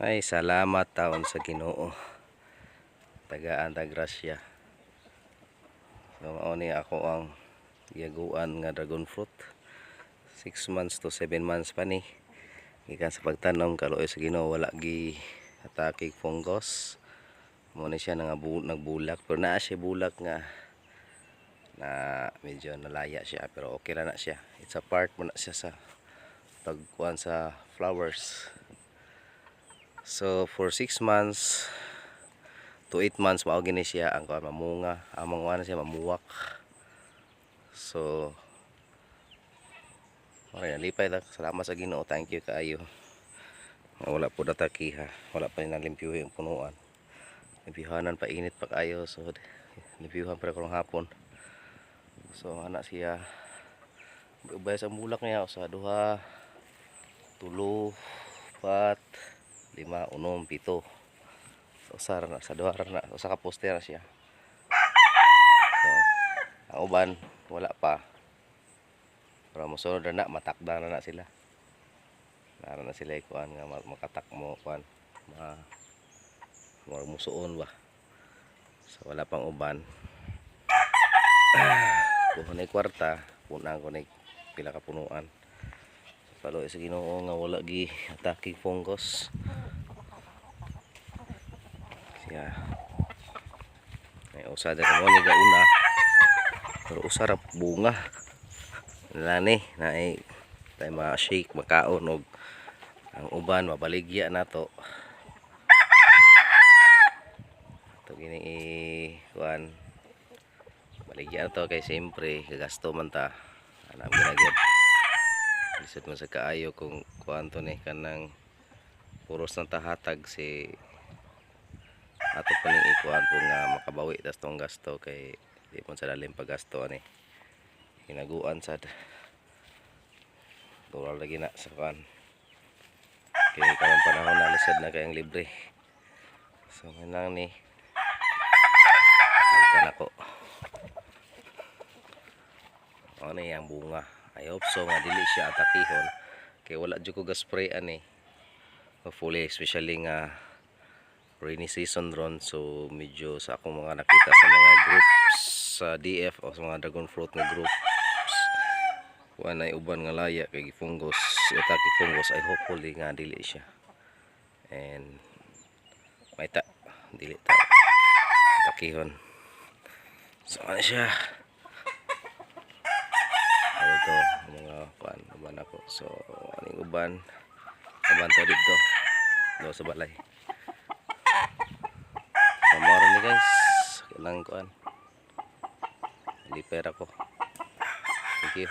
Ay, salamat taon sa Ginoo. Tagaan ta grasya. So, mao ako ang giyaguan nga dragon fruit. 6 months to 7 months pa ni. Gikan sa pagtanom kaluoy sa Ginoo wala gi atake fungus. Mo ni siya nga bu- nagbulak pero naa siya bulak nga na medyo nalaya siya pero okay ra na siya. It's a part mo na siya sa pagkuan sa flowers. So for 6 months to 8 months mao gini siya ang kuan mamunga, among ano siya mamuwak. So Ay, lipay lang. Salamat sa Ginoo. Thank you kaayo. Wala po natakiha. Wala pa rin nalimpyo yung punuan. Limpyuhanan pa init pa kayo. So, limpyuhan pa karong hapon. So, anak siya. Ubay sa bulak niya. Sa duha, tulo, pat, lima, unom, pito. So, sa na, sa duha ra na. So, sa kaposter na siya. So, ang uban, wala pa. Para musunod na na, matakda na na sila. Nara na sila ikuan nga ma- makatak mo kuan. Ma musuon ba. So wala pang uban. Kuha na kwarta, puna ko na pila ka punuan. Palo sa Ginoo nga wala gi atake fungus. Siya. Ay usa da mo ni gauna. Pero usa ra bunga nani na ay tayo ma-shake makaon og ang uban mabaligya na to to gini i kuan baligya na to kay siyempre gagasto man ta anam ginagid lisod man sa kaayo kung kuan ni kanang puros ng tahatag si ato pa ning ikuan po nga makabawi tas tong gasto kay di mo sa lalim paggasto ani. Hinaguan sad Tural lagi na sa kan kaya karang panahon na lisod na kayang libre. So yun lang ni balikan ako ano yung bunga? I hope so nga dili siya atakihon. Kay wala dyan ko gaspray ani. Hopefully especially nga rainy season ron. So medyo sa akong mga nakita sa mga groups sa DF o sa mga dragon fruit nga groups kuha na uban nga laya kay fungus atake fungus ay hopefully nga dili siya. And may ta dili ta takihon. So ano siya? Ano to? Mga kuan uban ako. So aning uban? Uban to dito. Do sa balay moro ni guys. Kailangan kuan liper ako thank you